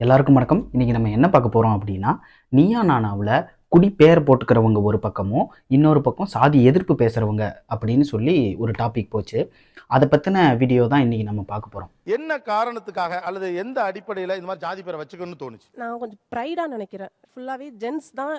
எல்லாருக்கும் வணக்கம். இன்றைக்கி நம்ம என்ன பார்க்க போகிறோம் அப்படின்னா நீயா நானாவில் குடி பேர் போட்டுக்கிறவங்க ஒரு பக்கமும் இன்னொரு பக்கம் சாதி எதிர்ப்பு பேசுகிறவங்க அப்படின்னு சொல்லி ஒரு டாபிக் போச்சு. அதை பற்றின வீடியோ தான் இன்றைக்கி நம்ம பார்க்க போகிறோம் என்ன காரணத்துக்காக அல்லது எந்த அடிப்படையில் இந்த மாதிரி ஜாதி பேரை வச்சுக்கணும்னு தோணுச்சு? நான் கொஞ்சம் ப்ரைடாக நினைக்கிறேன். ஃபுல்லாகவே ஜென்ஸ் தான்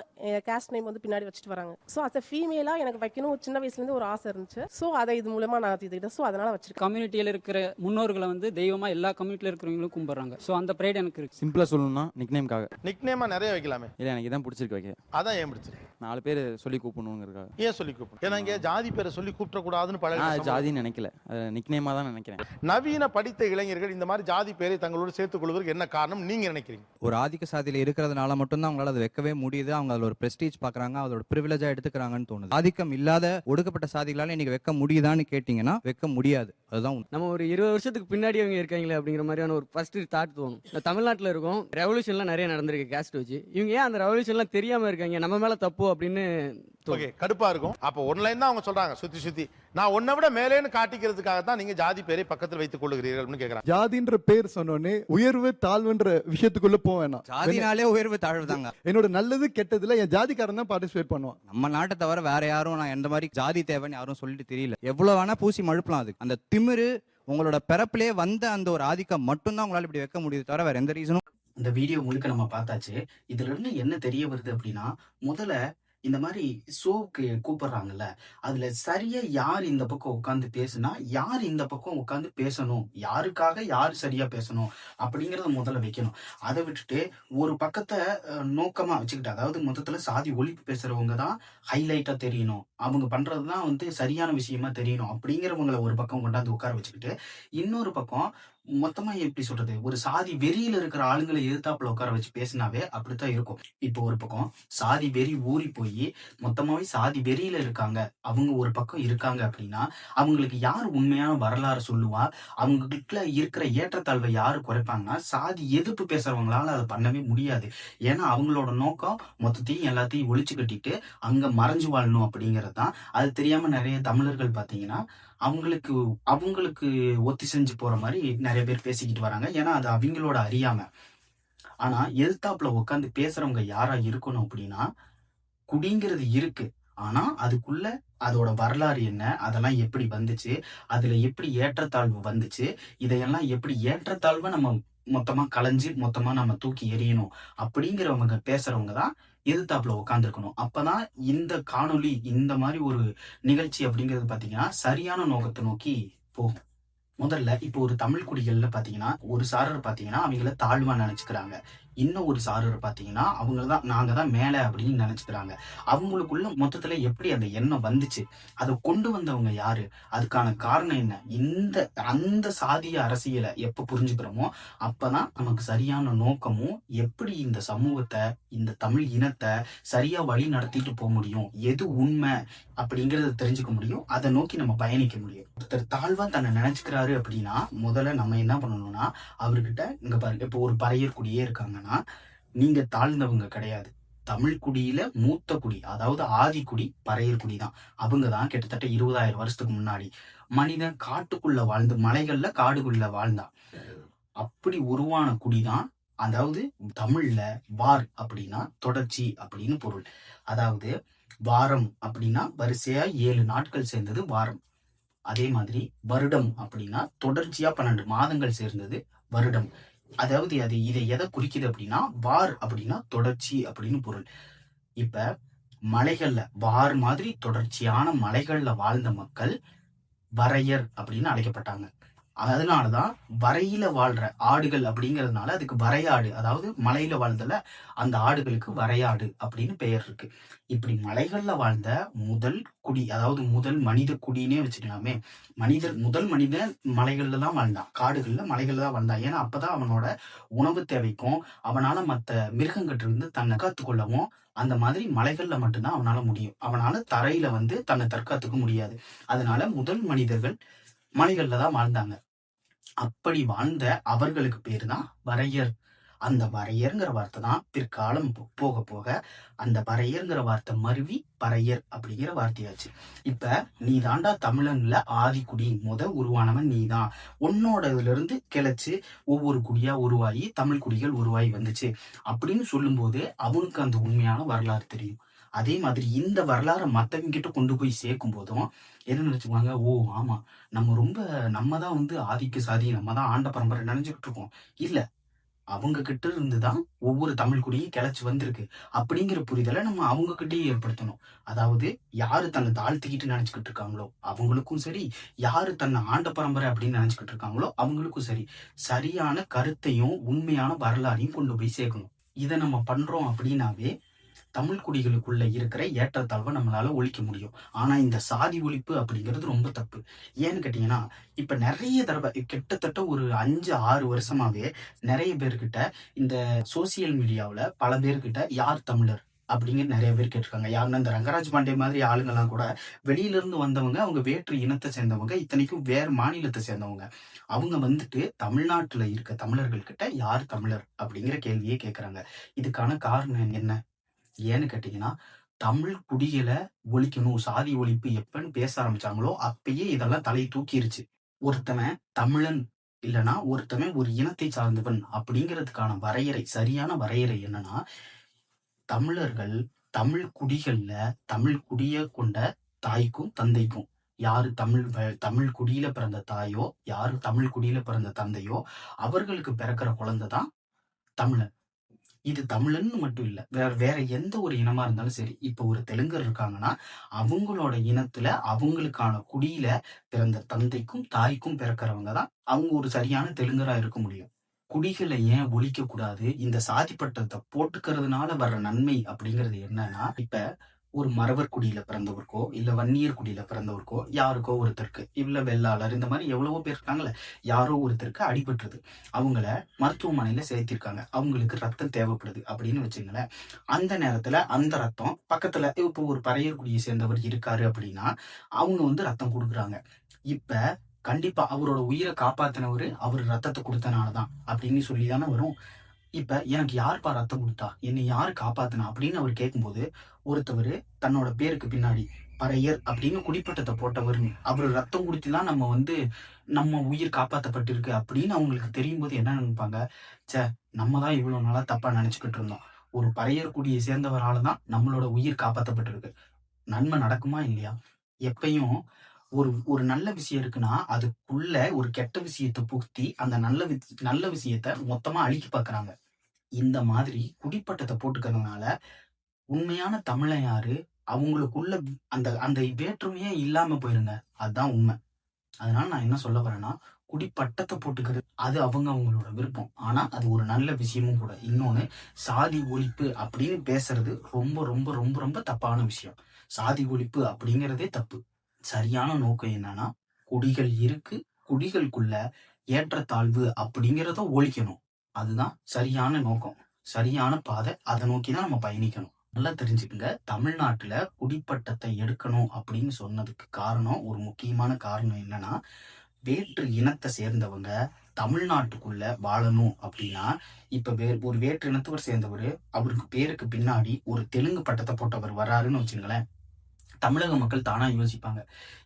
கேஸ்ட் நேம் வந்து பின்னாடி வச்சுட்டு வராங்க. ஸோ அஸ் அ ஃபீமேலாக எனக்கு வைக்கணும் சின்ன வயசுலேருந்து ஒரு ஆசை இருந்துச்சு. ஸோ அதை இது மூலமாக நான் இதுக்கிட்ட ஸோ அதனால் வச்சிருக்கேன். கம்யூனிட்டியில் இருக்கிற முன்னோர்களை வந்து தெய்வமா எல்லா கம்யூனிட்டியில் இருக்கிறவங்களும் கும்பிடுறாங்க. ஸோ அந்த ப்ரைட் எனக்கு இருக்கு. சிம்பிளா சொல்லணும்னா நிக்நேம்காக நிக்னேமா நிறைய வைக்கலாமே. இல்லை எனக்கு இதான் பிடிச்சிருக்கு வைக்க. அதான் ஏன் பிடிச்சிருக்கு? நாலு பேர் சொல்லி கூப்பிடணுங்கிறதுக்காக. ஏன் சொல்லி கூப்பிடும் ஏன்னா இங்க ஜாதி பேரை சொல்லி கூப்பிடக்கூடாதுன்னு சமூகம். ஜாதின்னு நினைக்கல. அது நிக்நேமா தான் நினைக்கிறேன். நவீன படித்த இளைஞர்கள் இந்த மாதிரி ஜாதி பேரை தங்களோடு சேர்த்துக் கொள்வதற்கு என்ன காரணம் நீங்க நினைக்கிறீங்க? ஒரு ஆதிக்க சாதியில இருக்கிறதுனால மட்டும்தான் அவங்களால அதை வைக்கவே முடியுது. அவங்க அதில் ஒரு பிரஸ்டீஜ் பார்க்கறாங்க அதோட ப்ரிவிலேஜா எடுத்துக்கிறாங்கன்னு தோணுது. ஆதிக்கம் இல்லாத ஒடுக்கப்பட்ட சாதிகளால இன்னைக்கு வைக்க முடியுதான்னு கேட்டிங்கன்னா வைக்க முடியாது. அதுதான். நம்ம ஒரு இருபது வருஷத்துக்கு பின்னாடி அவங்க இருக்காங்களே அப்படிங்கிற மாதிரியான ஒரு ஃபர்ஸ்ட் தாட் தோணும். இந்த தமிழ்நாட்டில் இருக்கோம். ரெவல்யூஷன்லாம் நிறைய நடந்திருக்கு கேஸ்ட் வச்சு. இவங்க ஏன் அந்த ரெவல்யூஷன்லாம் தெரியாம இருக்காங்க? நம்ம மேல தப்பு அப்படின்னு ஓகே கடுப்பா இருக்கும். அப்ப ஒன்லைன் தான் அவங்க சொல்றாங்க சுத்தி சுத்தி. நான் உன்னை விட மேலேன்னு காட்டிக்கிறதுக்காக தான் நீங்க ஜாதி பேரை பக்கத்தில் வைத்துக் கொள்ளுகிறீர்கள்னு கேக்குறாங்க. ஜாதின்ற பேர் சொன்னோடனே உயர்வு தாழ்வுன்ற விஷயத்துக்குள்ள போக வேணாம். ஜாதினாலே உயர்வு தாழ்வு தாங்க. என்னோட நல்லது கெட்டதுல என் ஜாதிக்காரன் தான் பார்ட்டிசிபேட் பண்ணுவான். நம்ம நாட்டை தவிர வேற யாரும் நான் எந்த மாதிரி ஜாதி தேவைன்னு யாரும் சொல்லிட்டு தெரியல. எவ்வளவு வேணா பூசி மழுப்பலாம் அதுக்கு. அந்த திமிரு உங்களோட பிறப்பிலே வந்த அந்த ஒரு ஆதிக்கம் மட்டும்தான் உங்களால இப்படி வைக்க முடியுது தவிர வேற எந்த ரீசனும் இந்த வீடியோ முழுக்க நம்ம பார்த்தாச்சு. இதுல இருந்து என்ன தெரிய வருது அப்படின்னா முதல்ல இந்த மாதிரி ஷோவுக்கு கூப்பிடுறாங்கல்ல அதுல சரியா யார் இந்த பக்கம் உட்காந்து பேசுனா யார் இந்த பக்கம் உட்காந்து பேசணும் யாருக்காக யார் சரியா பேசணும் அப்படிங்கறத முதல்ல வைக்கணும். அதை விட்டுட்டு ஒரு பக்கத்தை நோக்கமா வச்சுக்கிட்டு அதாவது மொத்தத்துல சாதி ஒழிப்பு பேசுறவங்க தான் ஹைலைட்டா தெரியணும். அவங்க பண்றதுதான் வந்து சரியான விஷயமா தெரியணும் அப்படிங்கிறவங்கள ஒரு பக்கம் கொண்டாந்து உட்கார வச்சுக்கிட்டு இன்னொரு பக்கம் மொத்தமா எப்படி சொல்றது? ஒரு சாதி வெறியில இருக்கிற ஆளுங்களை எதிர்த்தாப்புல உட்கார வச்சு பேசினாவே அப்படித்தான் இருக்கும். இப்போ ஒரு பக்கம் சாதி வெறி ஊறி போய் மொத்தமாவே சாதி வெறியில இருக்காங்க. அவங்க ஒரு பக்கம் இருக்காங்க அப்படின்னா அவங்களுக்கு யார் உண்மையான வரலாறு சொல்லுவா? அவங்களுக்குள்ள இருக்கிற ஏற்றத்தாழ்வை யாரு குறைப்பாங்கன்னா சாதி எதிர்ப்பு பேசுறவங்களால அதை பண்ணவே முடியாது. ஏன்னா அவங்களோட நோக்கம் மொத்தத்தையும் எல்லாத்தையும் ஒழிச்சு கட்டிட்டு அங்க மறைஞ்சு வாழணும் அப்படிங்கறதுதான். அது தெரியாம நிறைய தமிழர்கள் பாத்தீங்கன்னா அவங்களுக்கு அவங்களுக்கு ஒத்தி செஞ்சு போகிற மாதிரி நிறைய பேர் பேசிக்கிட்டு வராங்க. ஏன்னா அது அவங்களோட அறியாமல் ஆனால் எதிர்த்தாப்புல உட்காந்து பேசுறவங்க யாராக இருக்கணும் அப்படின்னா குடிங்கிறது இருக்கு. ஆனால் அதுக்குள்ள அதோட வரலாறு என்ன அதெல்லாம் எப்படி வந்துச்சு அதில் எப்படி ஏற்றத்தாழ்வு வந்துச்சு இதையெல்லாம் எப்படி ஏற்றத்தாழ்வை நம்ம மொத்தமா கலைஞ்சு மொத்தமா நம்ம தூக்கி எறியணும் அப்படிங்கிறவங்க பேசுகிறவங்க தான் எதிர்த்தாப்புல உட்காந்துருக்கணும் அப்பதான் இந்த காணொலி இந்த மாதிரி ஒரு நிகழ்ச்சி அப்படிங்கிறது பாத்தீங்கன்னா சரியான நோக்கத்தை நோக்கி போகும். முதல்ல இப்போ ஒரு தமிழ் குடிகள்ல பாத்தீங்கன்னா ஒரு சாரர் பாத்தீங்கன்னா அவங்கள தாழ்வா நினைச்சுக்கிறாங்க. இன்னும் ஒரு சாரர் பார்த்தீங்கன்னா அவங்க தான் நாங்கள் தான் மேலே அப்படின்னு நினச்சிக்கிறாங்க. அவங்களுக்குள்ள மொத்தத்தில் எப்படி அந்த எண்ணம் வந்துச்சு? அதை கொண்டு வந்தவங்க யாரு? அதுக்கான காரணம் என்ன? இந்த அந்த சாதிய அரசியலை எப்போ புரிஞ்சுக்கிறோமோ அப்பதான் நமக்கு சரியான நோக்கமும் எப்படி இந்த சமூகத்தை இந்த தமிழ் இனத்தை சரியா வழி நடத்திட்டு போக முடியும்? எது உண்மை? அப்படிங்கிறத தெரிஞ்சுக்க முடியும். அதை நோக்கி நம்ம பயணிக்க முடியும். ஒருத்தர் தாழ்வா தன்னை நினைச்சுக்கிறாரு அப்படின்னா முதல்ல நம்ம என்ன பண்ணணும்னா அவர்கிட்ட இங்க பாருங்க இப்போ ஒரு பறையர் குடியே இருக்காங்கன்னா நீங்க தாழ்ந்தவங்க கிடையாது. தமிழ் குடியில மூத்த குடி அதாவது ஆதிக்குடி பறையர் குடி தான். அவங்க தான் கிட்டத்தட்ட இருபதாயிரம் வருஷத்துக்கு முன்னாடி. மனிதன் காட்டுக்குள்ள வாழ்ந்து மலைகள்ல காடுக்குள்ள வாழ்ந்தான். அப்படி உருவான குடிதான் அதாவது தமிழ்ல வார் அப்படின்னா தொடர்ச்சி அப்படின்னு பொருள். அதாவது வாரம் அப்படின்னா வரிசையா ஏழு நாட்கள் சேர்ந்தது வாரம். அதே மாதிரி வருடம் அப்படின்னா தொடர்ச்சியா பன்னெண்டு மாதங்கள் சேர்ந்தது வருடம். அதாவது அது இதை எதை குறிக்குது அப்படின்னா வார் அப்படின்னா தொடர்ச்சி அப்படின்னு பொருள். இப்ப மலைகள்ல வார் மாதிரி தொடர்ச்சியான மலைகள்ல வாழ்ந்த மக்கள் வரையர் அப்படின்னு அழைக்கப்பட்டாங்க. அதனால தான் வரையில வாழ்ற ஆடுகள் அப்படிங்கிறதுனால அதுக்கு வரையாடு அதாவது மலையில வாழ்ந்தல அந்த ஆடுகளுக்கு வரையாடு அப்படின்னு பெயர் இருக்கு. இப்படி மலைகள்ல வாழ்ந்த முதல் குடி அதாவது முதல் மனித குடினே வச்சுக்கலாமே. மனிதர் முதல் மனிதன் மலைகள்ல தான் வாழ்ந்தான். காடுகள்ல மலைகள்ல தான் வாழ்ந்தான். ஏன்னா அப்பதான் அவனோட உணவு தேவைக்கும் அவனால மற்ற மிருகங்கிட்ட இருந்து தன்னை காத்துக்கொள்ளவும் அந்த மாதிரி மலைகள்ல மட்டும்தான் அவனால முடியும். அவனால தரையில வந்து தன்னை தற்காத்துக்க முடியாது. அதனால முதல் மனிதர்கள் மலைகள்ல தான் வாழ்ந்தாங்க. அப்படி வாழ்ந்த அவர்களுக்கு பேர் தான் வரையர். அந்த வரையர்ங்கிற வார்த்தை தான் பிற்காலம் போ- போக போக அந்த வரையர்ங்கிற வார்த்தை மருவி பறையர் அப்படிங்கிற வார்த்தையாச்சு. இப்ப நீ தாண்டா தமிழன்ல ஆதிக்குடி முத உருவானவன் நீ தான். உன்னோட இதுல இருந்து கிளச்சு ஒவ்வொரு குடியா உருவாகி தமிழ் குடிகள் உருவாகி வந்துச்சு. அப்படின்னு சொல்லும்போது அவனுக்கு அந்த உண்மையான வரலாறு தெரியும். அதே மாதிரி இந்த வரலாறை மற்றவங்க கிட்ட கொண்டு போய் சேர்க்கும் போதும் என்ன நினைச்சுக்குவாங்க? ஓ ஆமா. நம்ம ரொம்ப நம்ம தான் வந்து ஆதிக்க சாதி நம்ம தான் ஆண்ட பரம்பரை நினைஞ்சுக்கிட்டு இருக்கோம். இல்ல அவங்க கிட்ட இருந்து தான் ஒவ்வொரு தமிழ் குடியும் கிளச்சி வந்திருக்கு. அப்படிங்கிற புரிதலை நம்ம அவங்க கிட்டேயும் ஏற்படுத்தணும். அதாவது யாரு தன்னை தாழ்த்திக்கிட்டு நினைச்சுக்கிட்டு இருக்காங்களோ அவங்களுக்கும் சரி. யாரு தன்னை ஆண்ட பரம்பரை அப்படின்னு நினைச்சுக்கிட்டு இருக்காங்களோ அவங்களுக்கும் சரி. சரியான கருத்தையும் உண்மையான வரலாறையும் கொண்டு போய் சேர்க்கணும். இதை நம்ம பண்றோம் அப்படின்னாவே தமிழ் குடிகளுக்குள்ள இருக்கிற ஏற்றத்தாழ்வை நம்மளால ஒழிக்க முடியும். ஆனா இந்த சாதி ஒழிப்பு அப்படிங்கிறது ரொம்ப தப்பு. ஏன்னு கேட்டீங்கன்னா இப்ப நிறைய தடவை கிட்டத்தட்ட ஒரு அஞ்சு ஆறு வருஷமாவே நிறைய பேர்கிட்ட இந்த சோசியல் மீடியாவில் பல பேர்கிட்ட யார் தமிழர் அப்படிங்கிற நிறைய பேர் கேட்டிருக்காங்க. யாருன்னா இந்த ரங்கராஜ் பாண்டே மாதிரி ஆளுங்கெல்லாம் கூட வெளியில இருந்து வந்தவங்க அவங்க வேற்று இனத்தை சேர்ந்தவங்க இத்தனைக்கும் வேறு மாநிலத்தை சேர்ந்தவங்க. அவங்க வந்துட்டு தமிழ்நாட்டுல இருக்க தமிழர்கள் கிட்ட யார் தமிழர் அப்படிங்கிற கேள்வியே கேட்கறாங்க இதுக்கான காரணம் என்ன? ஏன்னு கேட்டீங்கன்னா தமிழ் குடிகளை ஒழிக்கணும் சாதி ஒழிப்பு எப்பன்னு பேச ஆரம்பிச்சாங்களோ அப்பயே இதெல்லாம் தலையை தூக்கிருச்சு. ஒருத்தவன் தமிழன் இல்லனா ஒருத்தவன் ஒரு இனத்தை சார்ந்தவன் அப்படிங்கிறதுக்கான வரையறை சரியான வரையறை என்னன்னா தமிழர்கள் தமிழ் குடிகள்ல தமிழ் குடிய கொண்ட தாய்க்கும் தந்தைக்கும். யாரு தமிழ் வ- தமிழ் குடியில பிறந்த தாயோ யாரு தமிழ் குடியில பிறந்த தந்தையோ அவர்களுக்கு பிறக்கிற குழந்தை தான் தமிழன். இது தமிழன்னு மட்டும் இல்லை வேற வேற எந்த ஒரு இனமா இருந்தாலும் சரி இப்போ ஒரு தெலுங்கர் இருக்காங்கன்னா அவங்களோட இனத்துல அவங்களுக்கான குடியில பிறந்த தந்தைக்கும் தாய்க்கும் பிறக்கிறவங்க தான் அவங்க ஒரு சரியான தெலுங்கரா இருக்க முடியும். குடிகளை ஏன் ஒழிக்க கூடாது இந்த சாதி பட்டத்தை போட்டுக்கிறதுனால வர்ற நன்மை அப்படிங்கிறது என்னன்னா இப்ப ஒரு மறவர் குடியில பிறந்தவருக்கோ இல்ல வன்னியர் குடியில பிறந்தவருக்கோ யாருக்கோ ஒருத்தருக்கு இல்ல வெள்ளாளர் இந்த மாதிரி எவ்வளவோ பேர் இருக்காங்கல்ல யாரோ ஒருத்தருக்கு அடிபட்டுருது. அவங்கள மருத்துவமனையில சேர்த்திருக்காங்க. அவங்களுக்கு ரத்தம் தேவைப்படுது அப்படின்னு வச்சுங்களேன். அந்த நேரத்துல அந்த ரத்தம் பக்கத்துல இப்போ ஒரு பறையர் குடியை சேர்ந்தவர் இருக்காரு அப்படின்னா அவங்க வந்து ரத்தம் கொடுக்குறாங்க. இப்ப கண்டிப்பா அவரோட உயிரை காப்பாத்தினவரு அவர் ரத்தத்தை கொடுத்தனாலதான் அப்படின்னு சொல்லி தானே வரும். இப்ப எனக்கு யாருப்பா ரத்தம் கொடுத்தா? என்னை யாரு காப்பாத்தினா? அப்படின்னு அவர் கேட்கும்போது ஒருத்தவர் தன்னோட பேருக்கு பின்னாடி பறையர் அப்படின்னு குடிப்பட்டத்தை போட்டவர்னு. அவர் ரத்தம் குடித்து நம்ம வந்து நம்ம உயிர் காப்பாற்றப்பட்டிருக்கு அப்படின்னு அவங்களுக்கு தெரியும் போது என்ன நினைப்பாங்க? சே நம்ம தான் இவ்வளவு நாளா தப்பா நினைச்சுக்கிட்டு இருந்தோம். ஒரு பறையர் குடியை சேர்ந்தவரால தான் நம்மளோட உயிர் காப்பாற்றப்பட்டிருக்கு நன்மை நடக்குமா இல்லையா? எப்பயும் ஒரு ஒரு நல்ல விஷயம் இருக்குன்னா அதுக்குள்ள ஒரு கெட்ட விஷயத்தை புகுத்தி அந்த நல்ல நல்ல விஷயத்த மொத்தமா அழிக்க பாக்குறாங்க. இந்த மாதிரி குடிப்பட்டத்தை போட்டுக்கிறதுனால உண்மையான தமிழன் யாரு? அவங்களுக்குள்ள அந்த அந்த வேற்றுமையே இல்லாம போயிருங்க. அதுதான் உண்மை. அதனால நான் என்ன சொல்ல வரேன்னா குடிப்பட்டத்தை போட்டுக்கிறது அது அவங்க அவங்களோட விருப்பம். ஆனா அது ஒரு நல்ல விஷயமும் கூட. இன்னொன்னு சாதி ஒழிப்பு அப்படின்னு பேசுறது ரொம்ப ரொம்ப ரொம்ப ரொம்ப தப்பான விஷயம். சாதி ஒழிப்பு அப்படிங்கிறதே தப்பு. சரியான நோக்கம் என்னன்னா குடிகள் இருக்கு குடிகளுக்குள்ள ஏற்றத்தாழ்வு அப்படிங்கிறத ஒழிக்கணும். அதுதான் சரியான நோக்கம் சரியான பாதை. அதை நோக்கி தான் நம்ம பயணிக்கணும். நல்லா தெரிஞ்சுக்கங்க. தமிழ்நாட்டுல குடிப்பட்டத்தை எடுக்கணும் அப்படின்னு சொன்னதுக்கு காரணம் ஒரு முக்கியமான காரணம் என்னன்னா வேற்று இனத்தை சேர்ந்தவங்க தமிழ்நாட்டுக்குள்ள வாழணும் அப்படின்னா இப்ப வே ஒரு வேற்று இனத்தவர் சேர்ந்தவர் அவருக்கு பேருக்கு பின்னாடி ஒரு தெலுங்கு பட்டத்தை போட்டவர் வராருன்னு வச்சுங்களேன். தமிழக மக்கள் தானா யோசிப்பாங்க.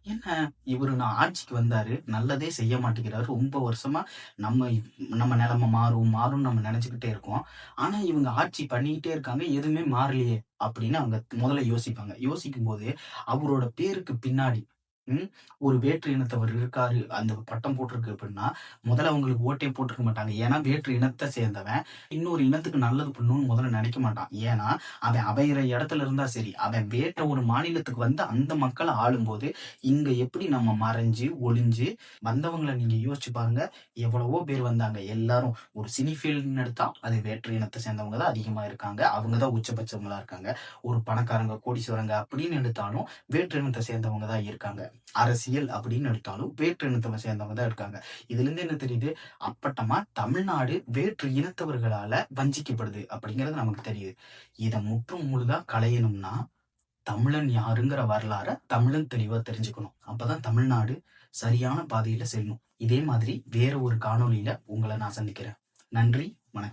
என்ன? இவரு நான் ஆட்சிக்கு வந்தாரு நல்லதே செய்ய மாட்டேங்கிறாரு ரொம்ப வருஷமா நம்ம நம்ம நிலைமை மாறும் மாறும் நம்ம நினைச்சுக்கிட்டே இருக்கோம். ஆனா இவங்க ஆட்சி பண்ணிக்கிட்டே இருக்காங்க எதுவுமே மாறலையே அப்படின்னு அவங்க முதல்ல யோசிப்பாங்க. யோசிக்கும் போது அவரோட பேருக்கு பின்னாடி ம், ஒரு வேற்று இனத்தவர் இருக்காரு அந்த பட்டம் போட்டிருக்கு அப்படின்னா முதல்ல அவங்களுக்கு ஓட்டே போட்டிருக்க மாட்டாங்க. ஏன்னா வேற்று இனத்தை சேர்ந்தவன் இன்னொரு இனத்துக்கு நல்லது பண்ணணும்னு முதல்ல நினைக்க மாட்டான். ஏன்னா அவன் அவையிற இடத்துல இருந்தா சரி அவன் வேற்ற ஒரு மாநிலத்துக்கு வந்து அந்த மக்களை ஆளும்போது இங்க எப்படி நம்ம மறைஞ்சு ஒளிஞ்சு வந்தவங்களை நீங்க யோசிச்சு பாருங்க எவ்வளவோ பேர் வந்தாங்க. எல்லாரும் ஒரு சினி ஃபீல்டுன்னு எடுத்தா அது வேற்று இனத்தை சேர்ந்தவங்க தான் அதிகமா இருக்காங்க. அவங்க தான் உச்சபட்சங்களா இருக்காங்க. ஒரு பணக்காரங்க கோடீஸ்வரங்க அப்படின்னு எடுத்தாலும் வேற்று இனத்தை சேர்ந்தவங்க தான் இருக்காங்க. அரசியல் அப்படின்னு எடுத்தாலும் வேற்று இனத்தை சேர்ந்தவங்க தான் இருக்காங்க. இதுல இருந்து என்ன தெரியுது? அப்பட்டமா தமிழ்நாடு வேற்று இனத்தவர்களால வஞ்சிக்கப்படுது அப்படிங்கிறது நமக்கு தெரியுது. இதை முற்றும் முழுதா களையணும்னா தமிழன் யாருங்கிற வரலாற தமிழன் தெளிவா தெரிஞ்சுக்கணும். அப்பதான் தமிழ்நாடு சரியான பாதையில செல்லும். இதே மாதிரி வேற ஒரு காணொலியில உங்களை நான் சந்திக்கிறேன். நன்றி வணக்கம்.